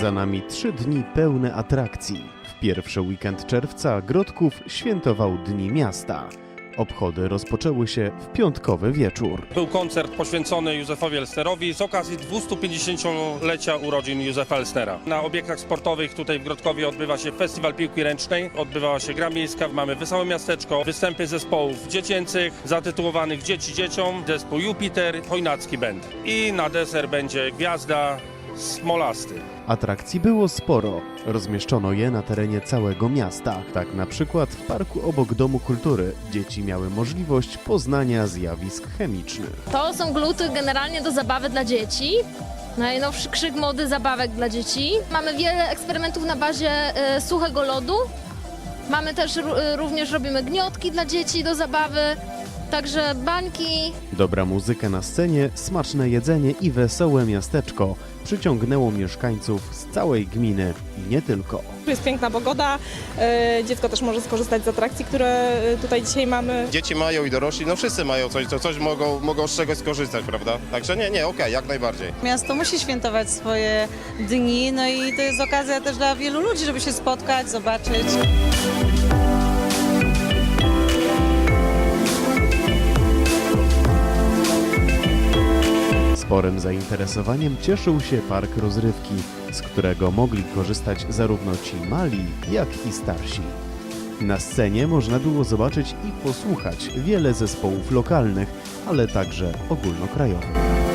Za nami trzy dni pełne atrakcji. W pierwszy weekend czerwca Grodków świętował Dni Miasta. Obchody rozpoczęły się w piątkowy wieczór. Był koncert poświęcony Józefowi Elsterowi z okazji 250-lecia urodzin Józefa Elstera. Na obiektach sportowych tutaj w Grodkowie odbywa się festiwal piłki ręcznej, odbywała się gra miejska, mamy Wesołe Miasteczko, występy zespołów dziecięcych zatytułowanych Dzieci Dzieciom, zespół Jupiter, Chojnacki Band. I na deser będzie Gwiazda Smolasty. Atrakcji było sporo. Rozmieszczono je na terenie całego miasta. Tak na przykład w parku obok Domu Kultury dzieci miały możliwość poznania zjawisk chemicznych. To są gluty generalnie do zabawy dla dzieci. Najnowszy krzyk mody zabawek dla dzieci. Mamy wiele eksperymentów na bazie e, suchego lodu. Mamy też e, również robimy gniotki dla dzieci do zabawy. Także bańki, Dobra muzyka na scenie, smaczne jedzenie i wesołe miasteczko przyciągnęło mieszkańców z całej gminy i nie tylko. Jest piękna pogoda, e, dziecko też może skorzystać z atrakcji, które e, tutaj dzisiaj mamy. Dzieci mają i dorośli, no wszyscy mają coś, co, coś mogą, mogą z czegoś skorzystać, prawda? Także nie, nie, okej, jak najbardziej. Miasto musi świętować swoje dni, no i to jest okazja też dla wielu ludzi, żeby się spotkać, zobaczyć. Sporym zainteresowaniem cieszył się park rozrywki, z którego mogli korzystać zarówno ci mali, jak i starsi. Na scenie można było zobaczyć i posłuchać wiele zespołów lokalnych, ale także ogólnokrajowych.